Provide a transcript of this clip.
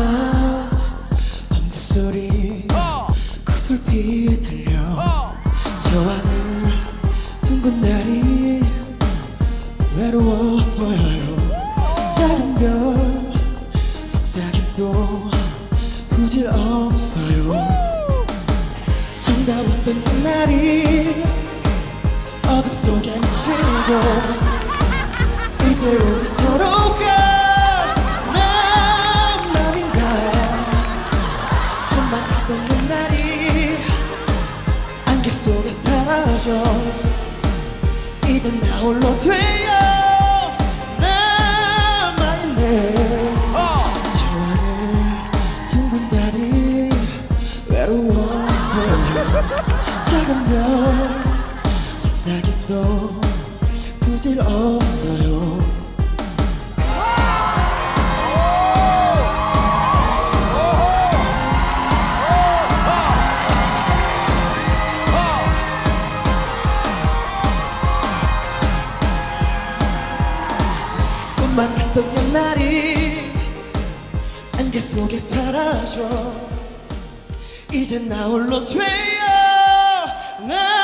나 밤새 소리 구슬피 들려. 저하늘 둥근 날이 외로워 보여요. 작은 별 속삭임도 부질없어요. 정답했던 그날이 어둠 속에 묻히고 이제 우리 서로가 속에 사라져. 이제 나 홀로 되 나만 있던 옛날이 안개 속에 사라져. 이제 나 홀로 되어 나